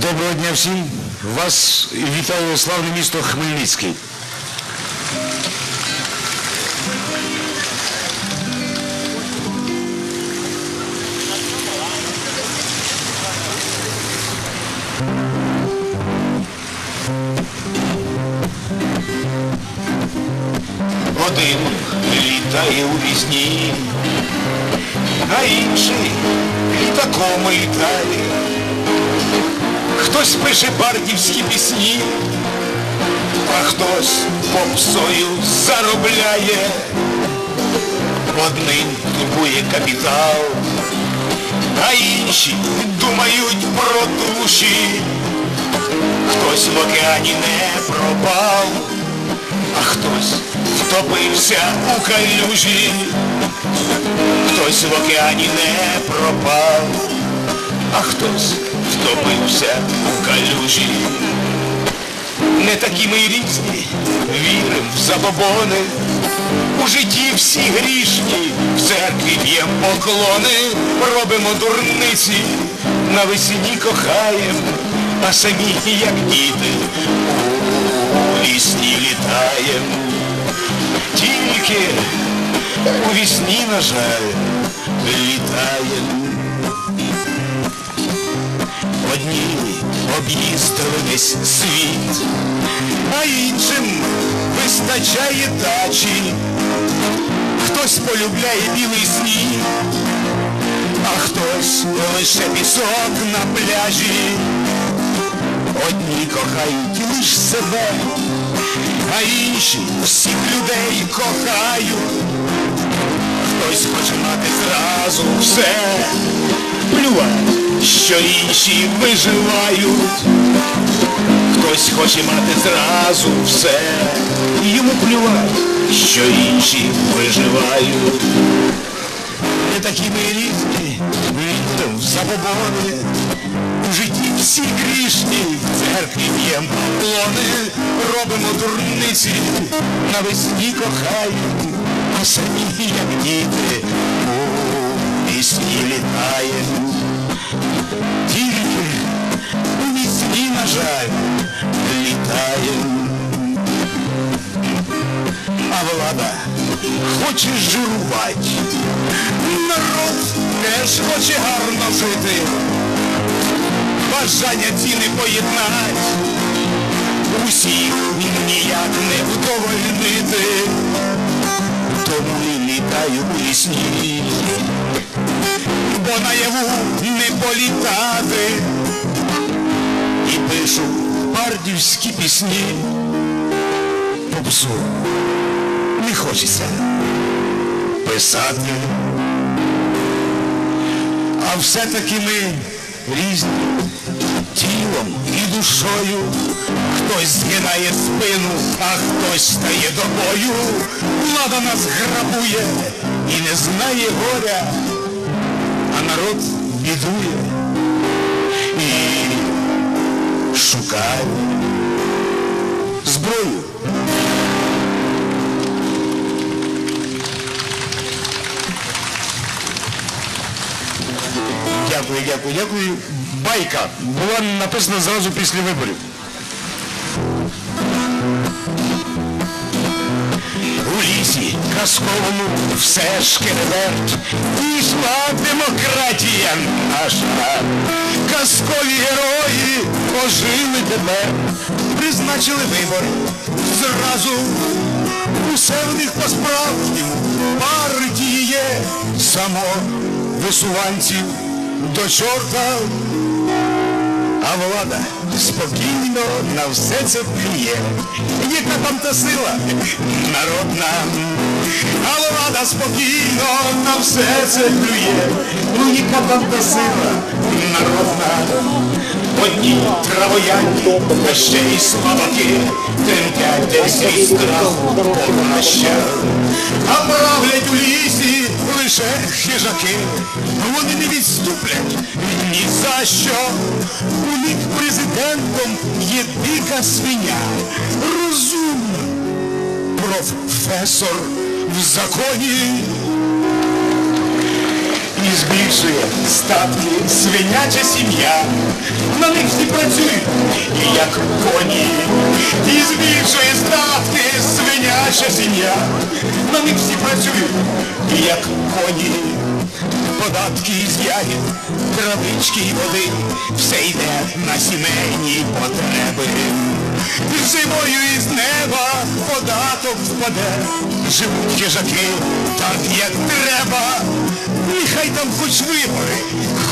Доброго дня всім. Вас вітає славне місто Хмельницький. Один літає у вісні, а інший літаком літає. Хтось пише бардівські пісні, а хтось попсою заробляє. Одним турбує капітал, а інші думають про душі. Хтось в океані не пропав, а хтось втопився у калюжі, хтось в океані не пропав, а хтось втопився у калюжі. Не такі ми й різні, вірим в забобони, у житті всі грішні, в церкві б'єм поклони, робимо дурниці, навесні кохаєм, а самі, як діти, у вісні літаєм. Тільки у вісні, на жаль, літаєм. Об'їздили весь світ, а іншим вистачає дачі. Хтось полюбляє білий сніг, а хтось лише пісок на пляжі. Одні кохають лиш себе, а інші всіх людей кохають. Хтось хоче мати зразу все, плювать, що інші виживають. Хтось хоче мати зразу все, йому плювать, що інші виживають. Не такі ми різні, в забобони, у житті всі грішні, церкві б'єм поклони, робимо дурниці, навесні кохаємо, а самі, як діти, у пісні літаємо. Тільки у вісні, на жаль, літаємо. А влада хоче жирувати. Народ теж хоче гарно жити. Бажання ціни поєднать. Усіх ніяк не вдовольнити. Тому і літаю у вісні. Бо наяву не політати. І пишу бардівські пісні. Попсу не хочеться писати. А все-таки ми різні тілом і душою. Хтось згинає спину, а хтось стає до бою. Влада нас грабує і не знає горя, а народ бідує і шукає зброю. Дякую, дякую, дякую. Байка була написана зразу після виборів. Казковому все ж кереверть. Пішла демократія наша. Казкові герої ожили тепер. Призначили вибори. Зразу усе в них по-справжньому. Партії є само висуванців до чорта. А влада спокійно на все це плює. Яка там та сила народна. А влада спокійно на все це плює. Ну яка там та сила народна. Одні травоянки, та ще й слабаки, тремтять десь від страху покраща. А правлять у лісі лише хижаки. Вони не відступлять ні за що. У них президентом є дика свиня. Розумна. Професор в законі. І збільшує статки свиняча сім'я. На них всі працюють, як коні, і збільшує статки свиняча сім'я. На них всі працюють, як коні. Податки із ягід, травички і води, все йде на сімейні потреби. Зимою із неба податок впаде, живуть хижаки так, як треба. Нехай там хоч вибори,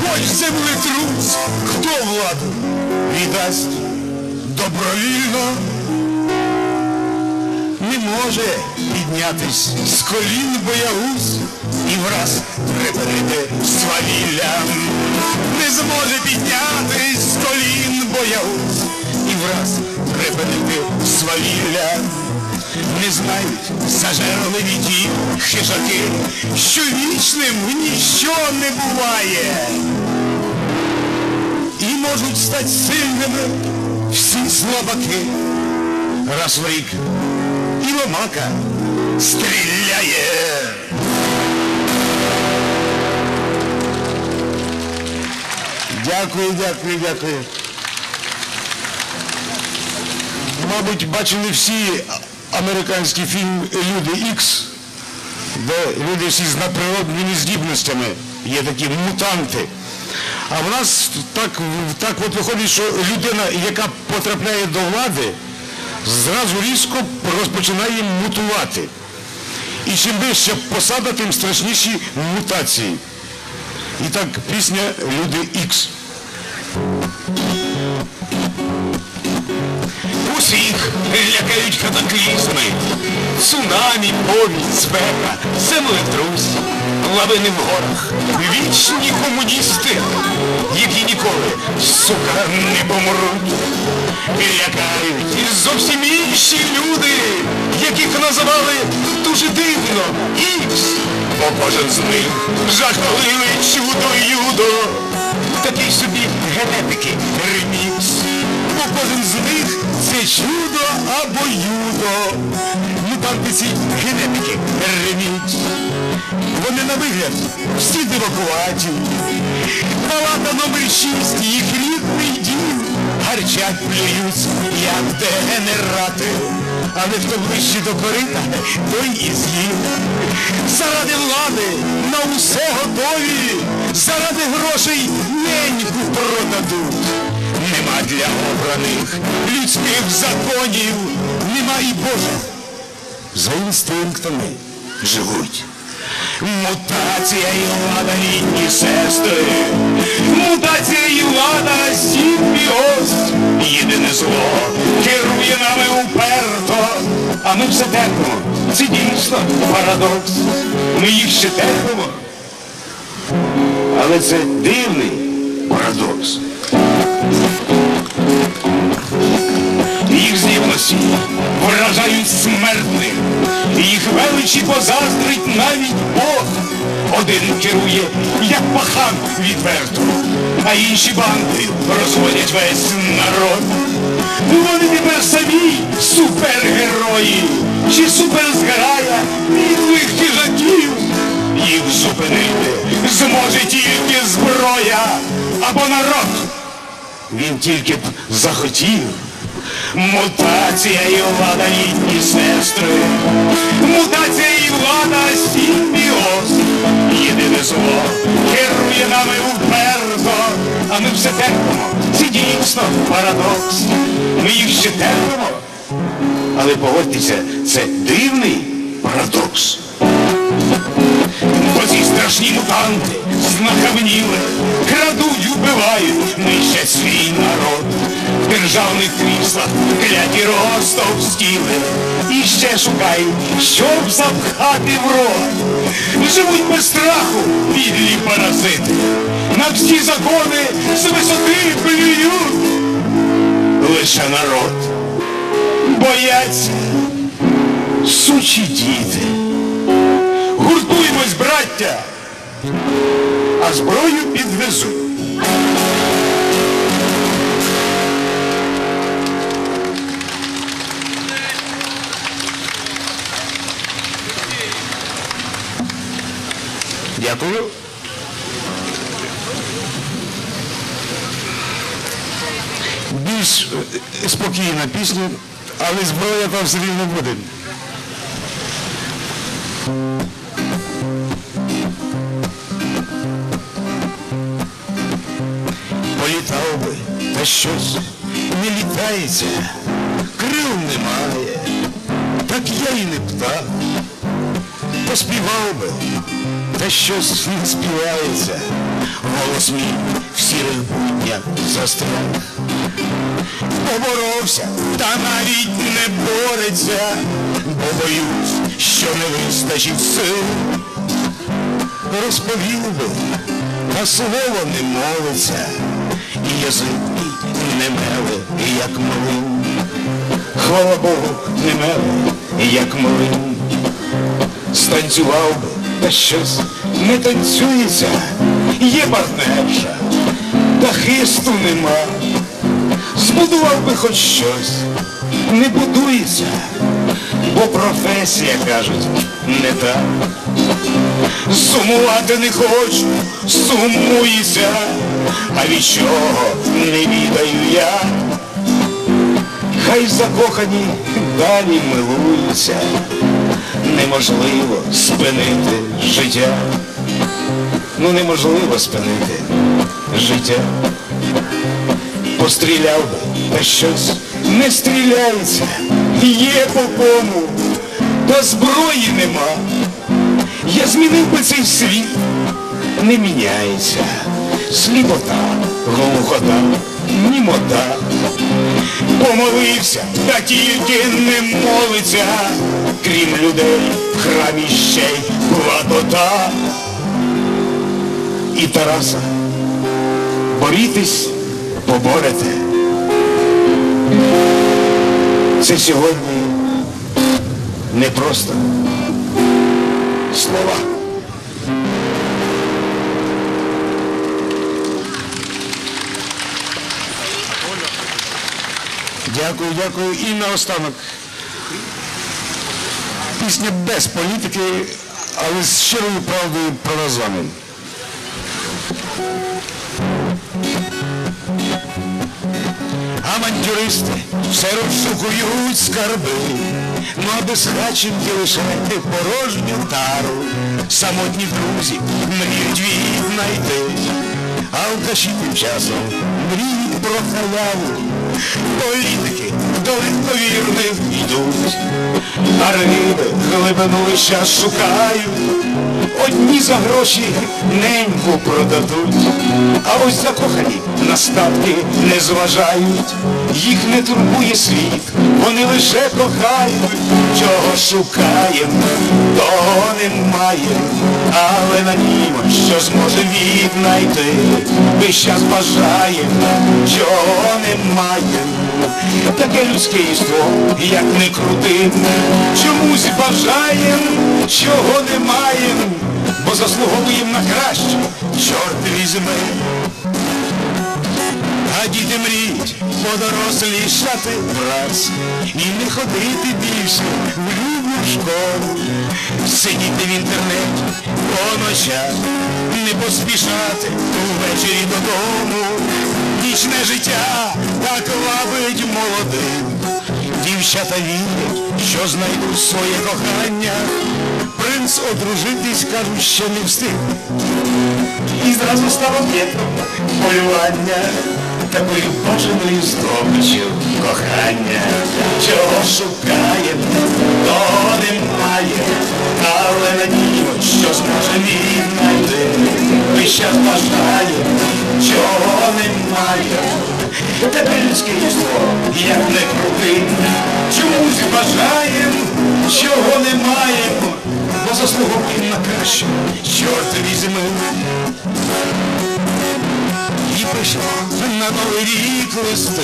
хоч землетрус, хто владу віддасть добровільно не може піднятись з колін боягуз і враз припинити свавілля. Не зможе піднятись з колін боягуз враз припинити свавілля. Не знають зажерливі ті хижаки, що вічним ніщо не буває. І можуть стати сильними всі слабаки. Раз в рік і ломака стріляє. Дякую, дякую, дякую. Мабуть, бачили всі американський фільм Люди Ікс, де люди всі з надприродними здібностями, є такі мутанти. А в нас так, так от виходить, що людина, яка потрапляє до влади, зразу різко розпочинає мутувати. І чим вища посада, тим страшніші мутації. І так пісня Люди Ікс. Усіх лякають катаклізми, цунамі, повінь, спека, землетрус, лавини в горах, вічні комуністи, які ніколи, сука, не помруть. Лякають і зовсім інші люди, яких називали дуже дивно Ікс, бо кожен з них жахливе чудо-юдо. Такий собі генетики ремікс. Бо кожен з них чудо або юдо. Мутанти ці генетики ремікс. Вони на вигляд всі дивакуваті. Палата номер 6, їх рідний дім. Гарчать плюють, як дегенерати. Але хто ближче до корита, той і з'їв. Заради влади на усе готові. Заради грошей неньку продадуть. Нема для обраних людських законів. Нема і Боже. За інстинктами живуть. Мутація і влада рідні сестри. Мутація і влада симбіоз. Єдине зло керує нами уперто. А ми все терпимо. Це дійсно парадокс. Ми їх ще терпимо. Але це дивний парадокс. Їх здібності вражають смертних, їх величі позаздрить навіть Бог. Один керує, як пахан відверто, а інші банди розводять весь народ. Вони тепер самі супергерої, чи суперзграя білих хижаків. Їх зупинити зможе тільки зброя або народ. Він тільки б захотів. Мутація і влада рідні сестри. Мутація і влада симбіоз. Єдине зло керує нами уперто. А ми все терпимо. Це дійсно парадокс. Ми їх ще терпимо. Але погодьтеся, це дивний парадокс. Бо ці страшні мутанти знахабніли, крадуть, вбивають, нищать свій народ. В державних кріслах кляті ростовстіли. І ще шукають, щоб запхати в рот. Живуть без страху, підлі паразити. На всі закони з висоти плюють. Лише народ. Бояться сучі діти життя, а зброю підвезу. Дякую. Більш е, спокійна пісня, але зброя там все рівно буде. Не крил немає, так я і не птах. Поспівав би, та щось не співається, голос мій в сірих буднях застряг. Поборовся, та навіть не бореться, бо боюсь, що не вистачить сил. Розповів би, та слово не мовиться, і язик не меле, як малин. Хвала Богу, не меле, як малин. Станцював би, та щось не танцюється, є партнерша, та хисту нема. Збудував би хоч щось, не будується, бо професія, кажуть, не та. Сумувати не хочу, сумується, а від чого не відаю я. Хай закохані далі милуються, неможливо спинити життя. Ну неможливо спинити життя. Постріляв би, та щось не стріляється, є по кому, та зброї нема. Я змінив би цей світ, не міняється. Сліпота, глухота, німота. Помолився, та тільки не молиться, крім людей, в храмі ще й платота. І Тараса, борітесь, поборете. Це сьогодні не просто слова. Дякую, дякую. І наостанок. Пісня без політики, але з щирою правдою про нас з вами. Авантюристи все розшукують скарби, ну а безхаченки лишайте порожню тару. Самотні друзі мріють віднайти, алкаші тим часом мріють про халяву. Політики до легковірних йдуть, а риби глибину щас шукають. Одні за гроші неньку продадуть, а ось закохані на статки не зважають, їх не турбує світ, вони лише кохають, чого шукаємо, того немає, але надіємо, що зможе віднайти, ми щас бажаємо, чого немає. Таке людське іство, як не крути, чомусь бажаєм, чого не маєм, бо заслуговуєм на краще, чорт візьме. А діти мріють подорослішати враз і не ходити більше в любу школу, сидіти в інтернеті по ночах, не поспішати ввечері додому. Вічне життя так вабить молодим. Дівчата вірять, що знайдуть своє кохання. Принц одружитись, кажуть, ще не встиг. І зразу став об'єктом полювання такою бажаною здобиччю кохання. Чого шукає, того немає, але надіємо, що зможе віднайти. Ми щас бажає, чого немає. Таке людське єство, як не крути, чомусь бажаєм, чого немає, бо заслуговуємо на краще, чорт візьми. І прийшло на новий рік листи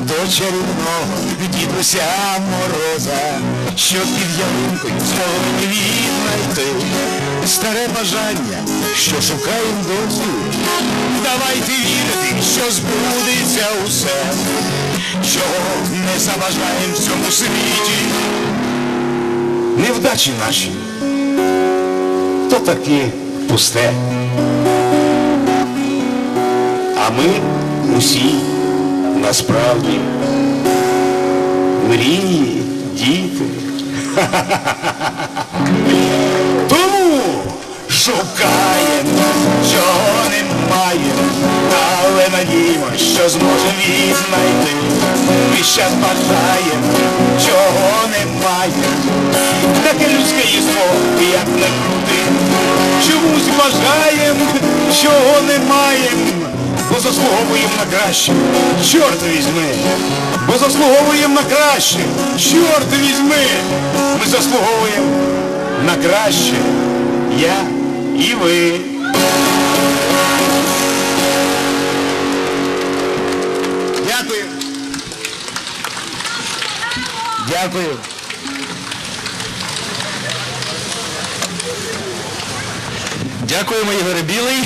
до чарівного дідуся Мороза, що під ялинкою змогли віднайти старе бажання, що шукаємо досі. Давайте вірити, що збудеться усе, чого не заважаємо в цьому світі. Невдачі наші, то таки пусте. А ми усі насправді мрії, діти. Тому шукаємо, чого немає, але надіємо, що зможемо віднайти. Ми щас бажаємо, чого немає. Таке людське єство, як не крути. Чомусь бажаємо, чого не маємо. Бо заслуговуємо на краще. Чорт візьми. Бо заслуговуємо на краще. Чорт візьми. Ми заслуговуємо на краще. Я і ви. Дякую. Дякуємо, Ігоре Білий.